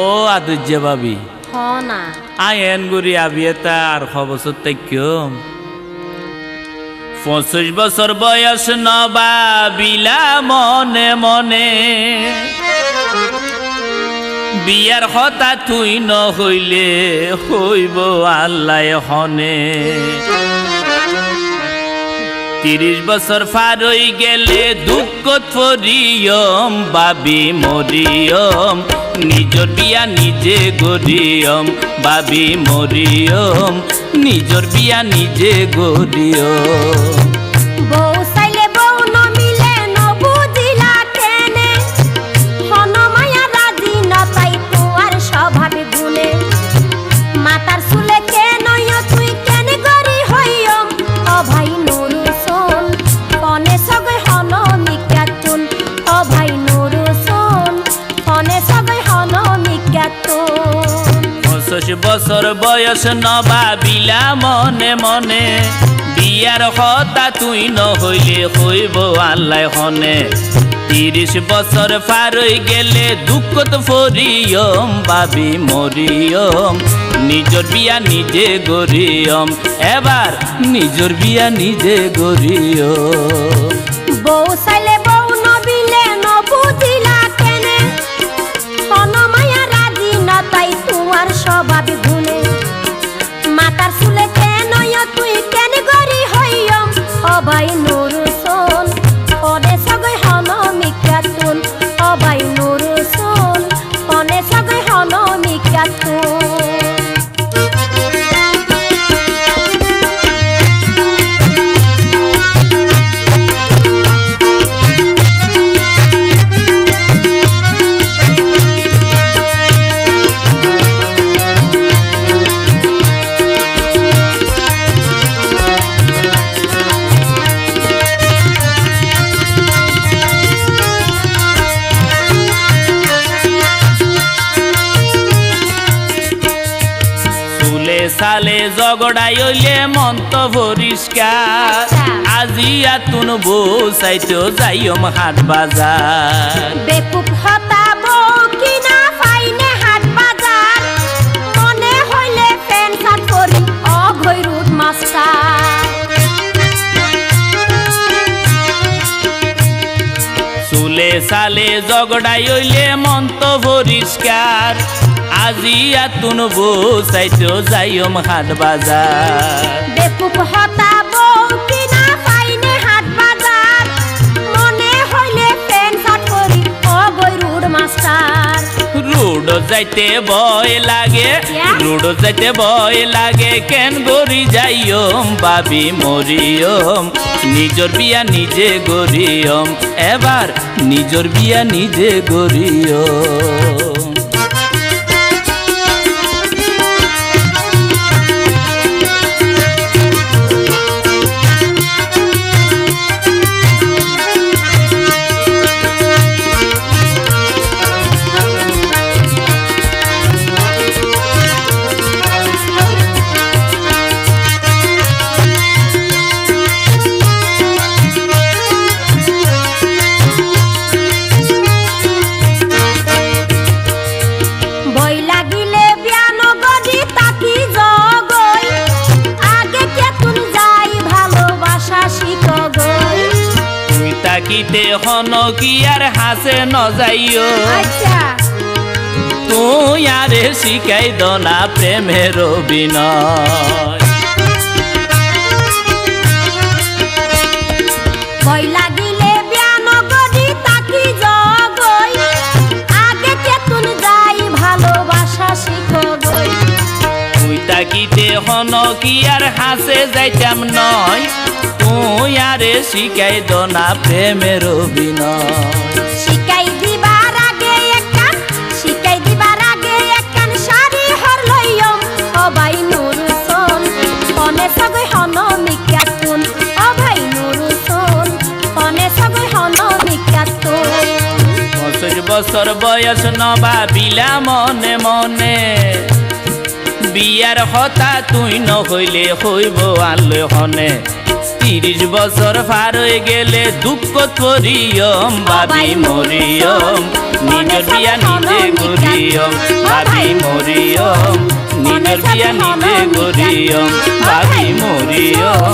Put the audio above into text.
ও আদুজ্জে ভাবি আয়েন গুরি আবিয়ে তার খবর তাইক্যম পঁচিশ বছর বয়স নবাবিলা মনে মনে। বিয়ার হতা তুই ন হইলে হইব আল্লাহ হনে তিরিশ বছর ফারই গেলে দুঃখ ফরিয়ম বাবি মরিয়ম। নিজর বিয়া নিজে গরিয়ম বাবি মরিয়ম। নিজর বিয়া নিজে গরিয়ম পঁচিশ বছর বয়স নবাবিলা মনে মনে। বিয়ার হতা তুই ন হইলে হইব আল্লাহ হনে। তিরিশ বছর পার হই গেলে দুঃখ তো ফরিয়ম বাবি মরিয়ম। নিজর বিয়া নিজে গরিয়ম, এবার নিজর বিয়া নিজে গরিয়ম। বউ চাইলে চুলে সালে জগড়াই হইলে মন্ত পরিষ্কার। আজি আতুন বউ চাইতো যাইম হাট বাজার। বেকুব হতাব কিনা পাইনে হাট বাজার। মনে হইলে ফেন সাত করি অঘৈরুত মাস্টার। চুলে সালে জগড়াই হইলে মন্ত পরিষ্কার। আজি আতুন বউ চাইতো যাইম হাট বাজার। বেকুব হতাব কিনা পাইনে হাট বাজার। মনে হইলে করি অঘৈরুত মাস্টার। রোড যাইতে ভয় লাগে রোড যাইতে ভয় লাগে কেন গরি যাইম বাবি মরিয়ম। নিজর বিয়া নিজে গরিয়ম এবার নিজর বিয়া নিজে গরিয়ম। তাকিতে হন কি আর হাসে ন যাইও আচ্ছা। তুই আরে শিখাই দনা প্রেমের অভিনয়। তাকিতে হন কি আর হাসে যাইতাম নয়। তুই আরে শিখাই দনা প্রেমের অভিনয়। বছর বয়স নবা বিলা মনে মনে। বিয়ার হতা তুই নহইলে হইলে হইব আলো হনে তিরিশ বছর পার হয়ে গেলে দুঃখ করিয়ম বাবি মরিয়ম, নিজের বিয়া নিজে করিয়ম মরিয়ম, নিজের বিয়া নিজে গরিয়ম বাবি মরিয়ম।